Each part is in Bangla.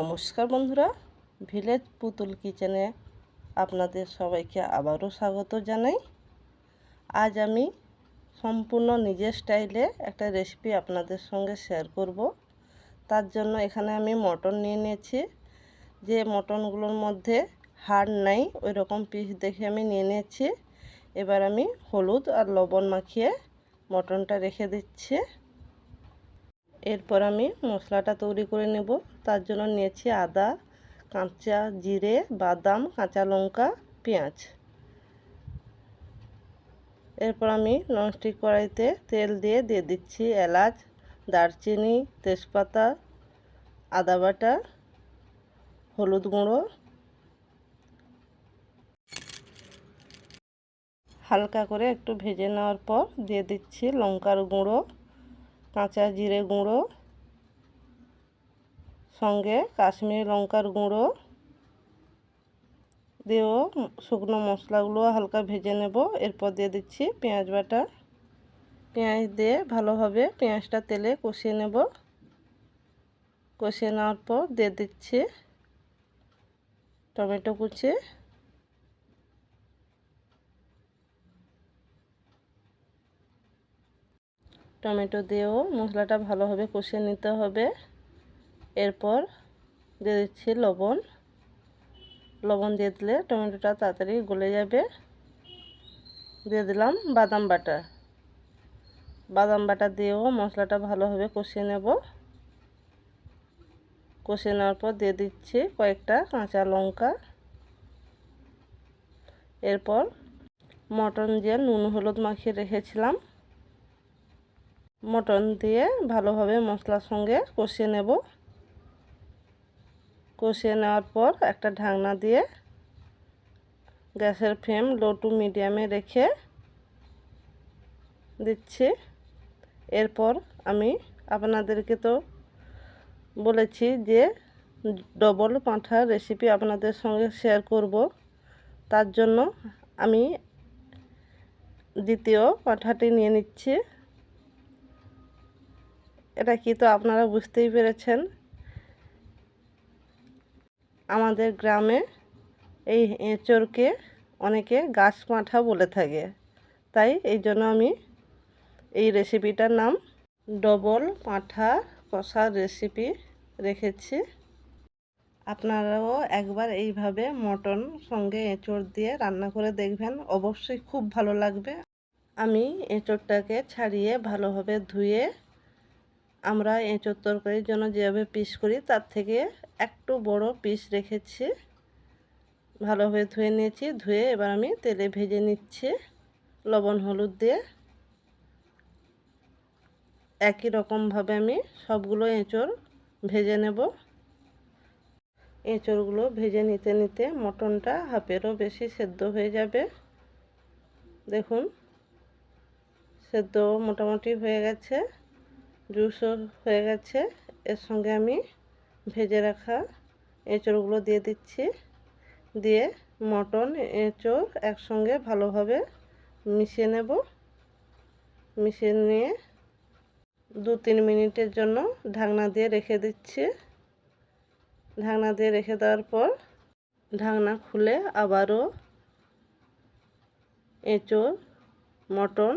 নমস্কার বন্ধুরা, ভিলেজ পুতুল কিচেনে আপনাদের সবাইকে আবারও স্বাগত জানাই। আজ আমি সম্পূর্ণ নিজের স্টাইলে একটা রেসিপি আপনাদের সঙ্গে শেয়ার করব। তার জন্য এখানে আমি মটন নিয়ে নিয়েছি। যে মটনগুলোর মধ্যে হাড় নাই ওই রকম পিস দেখে আমি নিয়ে নিয়েছি। এবার আমি হলুদ আর লবণ মাখিয়ে মটনটা রেখে দিচ্ছি। এরপর আমি মশলাটা তৈরি করে নেব। তার জন্য নিয়েছি আদা, কাঁচা জিরে, বাদাম, কাঁচা লঙ্কা, পেঁয়াজ। এরপর আমি ননস্টিক কড়াইতে তেল দিয়ে দিয়ে দিচ্ছি এলাচ, দারচিনি, তেজপাতা, আদা বাটা, হলুদ গুঁড়ো। হালকা করে একটু ভেজে নেওয়ার পর দিয়ে দিচ্ছি লঙ্কার গুঁড়ো। কাঁচা জিরে গুঁড়ো, সঙ্গে কাশ্মীরি লঙ্কার গুঁড়ো দিয়েও শুকনো মশলাগুলো হালকা ভেজে নেব। এরপর দিয়ে দিচ্ছি পেঁয়াজ বাটা। পেঁয়াজ দিয়ে ভালোভাবে পেঁয়াজটা তেলে কষিয়ে নেব। কষিয়ে নেওয়ার পর দিয়ে দিচ্ছি টমেটো কুচি টমেটো দিয়েও মশলাটা ভালোভাবে কষিয়ে নিতে হবে। এরপর দিয়ে দিচ্ছি লবণ। লবণ দিয়ে দিলে টমেটোটা তাড়াতাড়ি গলে যাবে। দিয়ে দিলাম বাদাম বাটা বাদাম বাটা দিয়েও মশলাটা ভালোভাবে কষিয়ে নেব। কষিয়ে নেওয়ার পর দিয়ে দিচ্ছি কয়েকটা কাঁচা লঙ্কা। এরপর মটন যে নুন হলুদ মাখিয়ে রেখেছিলাম মটন দিয়ে ভালোভাবে মশলার সঙ্গে কষিয়ে নেব। কষিয়ে নেওয়ার পর একটা ঢাকনা দিয়ে গ্যাসের ফ্লেম লো টু মিডিয়ামে রেখে দিচ্ছি। এরপর আমি আপনাদেরকে তো বলেছি যে ডবল পাঁঠার রেসিপি আপনাদের সঙ্গে শেয়ার করব। তার জন্য আমি দ্বিতীয় পাঁঠাটি নিয়ে নিচ্ছি। এটা কি তো আপনারা বুঝতেই পেরেছেন? আমাদের গ্রামে এই এঁচড়কে অনেকে গাছ পাঁঠা বলে থাকে। তাই এই জন্য আমি এই রেসিপিটার নাম ডবল পাঁঠা কষার রেসিপি রেখেছি। আপনারাও একবার এইভাবে মটন সঙ্গে এঁচড় দিয়ে রান্না করে দেখবেন, অবশ্যই খুব ভালো লাগবে। আমি এঁচড়টাকে ছাড়িয়ে ভালোভাবে ধুয়ে আমরা এঁচোর তরকারির জন্য যেভাবে পিস করি তার থেকে একটু বড় পিস রেখেছি। ভালোভাবে ধুয়ে নিয়েছি, ধুয়ে এবার আমি তেলে ভেজে নিচ্ছি লবণ, হলুদ দিয়ে। একই রকমভাবে আমি সবগুলো এঁচড় ভেজে নেব। এঁচড়গুলো ভেজে নিতে নিতে মটনটা হাফেরও বেশি সেদ্ধ হয়ে যাবে। দেখুন, সেদ্ধ মোটামুটি হয়ে গেছে। জুসও হয়ে গেছে। এর সঙ্গে আমি ভেজে রাখা এঁচড়গুলো দিয়ে দিচ্ছি। দিয়ে মটন, এঁচড় একসঙ্গে ভালোভাবে মিশিয়ে নেব। মিশিয়ে নিয়ে দু তিন মিনিটের জন্য ঢাকনা দিয়ে রেখে দিচ্ছি। ঢাকনা দিয়ে রেখে দেওয়ার পর ঢাকনা খুলে আবারও এঁচড়, মটন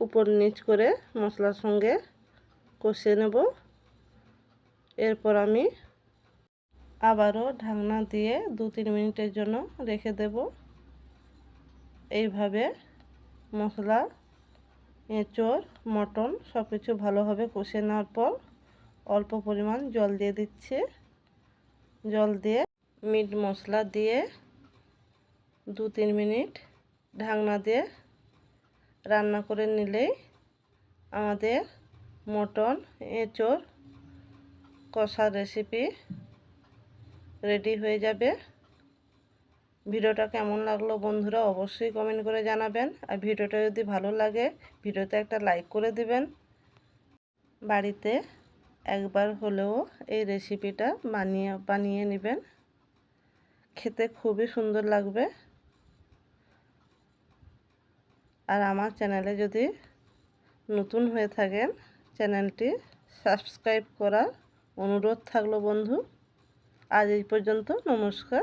উপর নিচ করে মশলার সঙ্গে কষিয়ে নেব। এরপর আমি আবারও ঢাকনা দিয়ে দু তিন মিনিটের জন্য রেখে দেব। এইভাবে মশলা, এঁচড়, মটন সব কিছু ভালোভাবে কষিয়ে নেওয়ার পর অল্প পরিমাণ জল দিয়ে দিচ্ছি। জল দিয়ে মিট মশলা দিয়ে দু তিন মিনিট ঢাকনা দিয়ে রান্না করে নিলেই আমাদের মটন এঁচোর কষার রেসিপি রেডি হয়ে যাবে। ভিডিওটা কেমন লাগল বন্ধুরা অবশ্যই কমেন্ট করে জানাবেন। আর ভিডিওটা যদি ভালো লাগে, ভিডিওতে একটা লাইক করে দিবেন। বাড়িতে একবার হলেও এই রেসিপিটা বানিয়ে বানিয়ে নেবেন। খেতে খুবই সুন্দর লাগবে। আর আমার চ্যানেলে যদি নতুন হয়ে থাকেন চ্যানেলটি সাবস্ক্রাইব করা অনুরোধ থাকল বন্ধু। আজ এই পর্যন্ত নমস্কার।